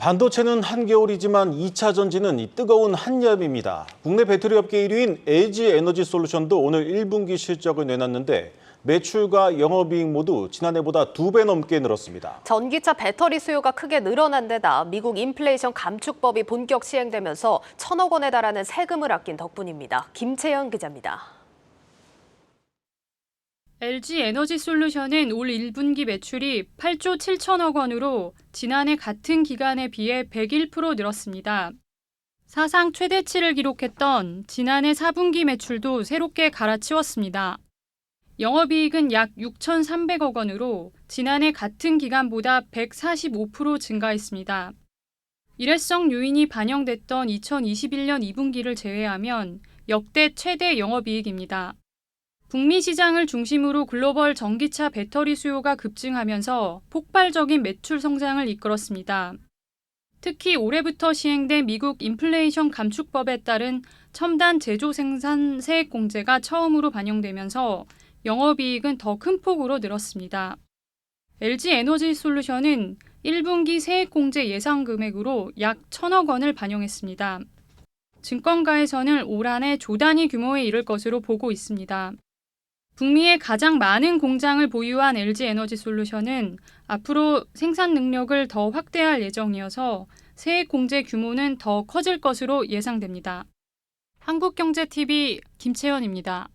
반도체는 한겨울이지만 2차 전지는 이 뜨거운 한여름입니다. 국내 배터리 업계 1위인 LG 에너지 솔루션도 오늘 1분기 실적을 내놨는데 매출과 영업이익 모두 지난해보다 두 배 넘게 늘었습니다. 전기차 배터리 수요가 크게 늘어난 데다 미국 인플레이션 감축법이 본격 시행되면서 천억 원에 달하는 세금을 아낀 덕분입니다. 김채연 기자입니다. LG 에너지 솔루션은 올 1분기 매출이 8조 7천억 원으로 지난해 같은 기간에 비해 101% 늘었습니다. 사상 최대치를 기록했던 지난해 4분기 매출도 새롭게 갈아치웠습니다. 영업이익은 약 6,300억 원으로 지난해 같은 기간보다 145% 증가했습니다. 일회성 요인이 반영됐던 2021년 2분기를 제외하면 역대 최대 영업이익입니다. 북미 시장을 중심으로 글로벌 전기차 배터리 수요가 급증하면서 폭발적인 매출 성장을 이끌었습니다. 특히 올해부터 시행된 미국 인플레이션 감축법에 따른 첨단 제조 생산 세액 공제가 처음으로 반영되면서 영업이익은 더 큰 폭으로 늘었습니다. LG 에너지 솔루션은 1분기 세액 공제 예상 금액으로 약 1천억 원을 반영했습니다. 증권가에서는 올 한해 조 단위 규모에 이를 것으로 보고 있습니다. 북미의 가장 많은 공장을 보유한 LG 에너지 솔루션은 앞으로 생산 능력을 더 확대할 예정이어서 세액 공제 규모는 더 커질 것으로 예상됩니다. 한국경제TV 김채연입니다.